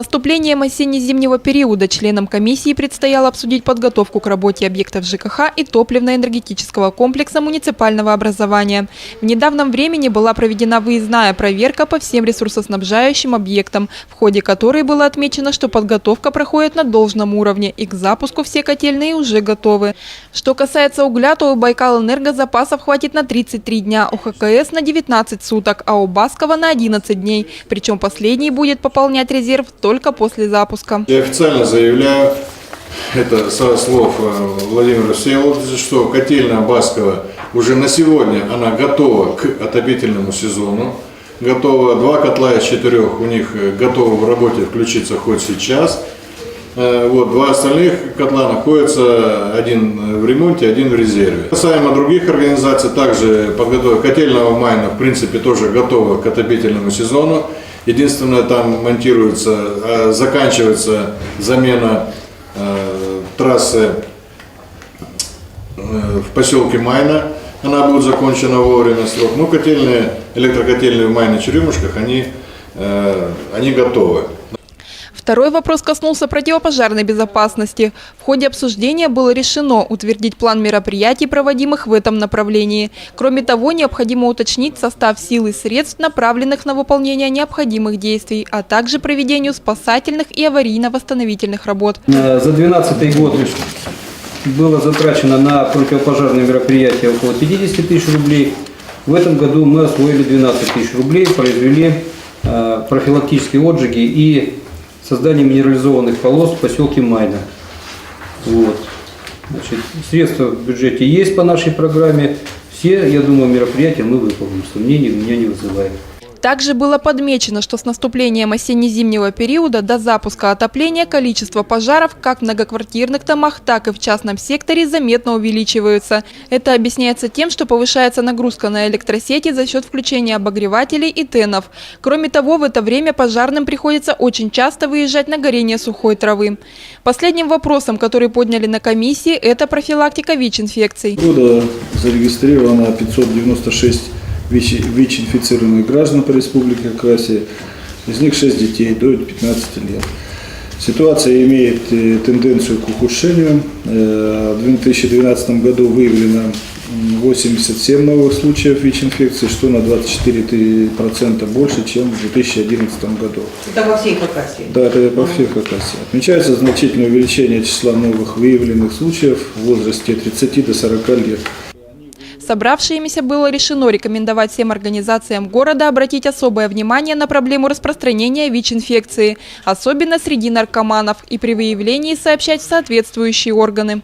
Наступлением осенне-зимнего периода членам комиссии предстояло обсудить подготовку к работе объектов ЖКХ и топливно-энергетического комплекса муниципального образования. В недавнем времени была проведена выездная проверка по всем ресурсоснабжающим объектам, в ходе которой было отмечено, что подготовка проходит на должном уровне и к запуску все котельные уже готовы. Что касается угля, то у Байкал-Энерго запасов хватит на 33 дня, у ХКС на 19 суток, а у Баскова на 11 дней. Причем последний будет пополнять резерв после запуска. Я официально заявляю, это со слов э, Владимира Всеволодовича, что котельная Баскова уже на сегодня она готова к отопительному сезону. Готова два котла из четырех у них э, готовы в работе включиться хоть сейчас. Э, Вот, два остальных котла находятся, один в ремонте, один в резерве. Касаемо других организаций, также подготовка котельного Майна, в принципе, тоже готова к отопительному сезону. Единственное, там монтируется, э, заканчивается замена э, трассы э, в поселке Майна. Она будет закончена вовремя срок. Ну, котельные, электрокотельные в Майне Черемушках, они, они готовы. Второй вопрос коснулся противопожарной безопасности. В ходе обсуждения было решено утвердить план мероприятий, проводимых в этом направлении. Кроме того, необходимо уточнить состав сил и средств, направленных на выполнение необходимых действий, а также проведению спасательных и аварийно-восстановительных работ. Э, За 2012 год было затрачено на противопожарные мероприятия около 50 тысяч рублей. В этом году мы освоили 12 тысяч рублей, произвели э, профилактические отжиги и создание минерализованных полос в поселке Майна. Вот. Значит, средства в бюджете есть по нашей программе. Все, я думаю, мероприятия мы выполним. Сомнений у меня не вызывает. Также было подмечено, что с наступлением осенне-зимнего периода до запуска отопления количество пожаров как в многоквартирных домах, так и в частном секторе заметно увеличиваются. Это объясняется тем, что повышается нагрузка на электросети за счет включения обогревателей и тенов. Кроме того, в это время пожарным приходится очень часто выезжать на горение сухой травы. Последним вопросом, который подняли на комиссии, это профилактика ВИЧ-инфекций. года зарегистрировано 596 ВИЧ- ВИЧ-инфицированных граждан по Республике Хакасия, из них 6 детей до 15 лет. Ситуация имеет э, тенденцию к ухудшению. Э, В 2012 году выявлено м, 87 новых случаев ВИЧ-инфекции, что на 24% больше, чем в 2011 году. Это во всей Хакасии. Да, это по всей Хакасии. Отмечается значительное увеличение числа новых выявленных случаев в возрасте от 30 до 40 лет. Собравшимися было решено рекомендовать всем организациям города обратить особое внимание на проблему распространения ВИЧ-инфекции, особенно среди наркоманов, и при выявлении сообщать в соответствующие органы.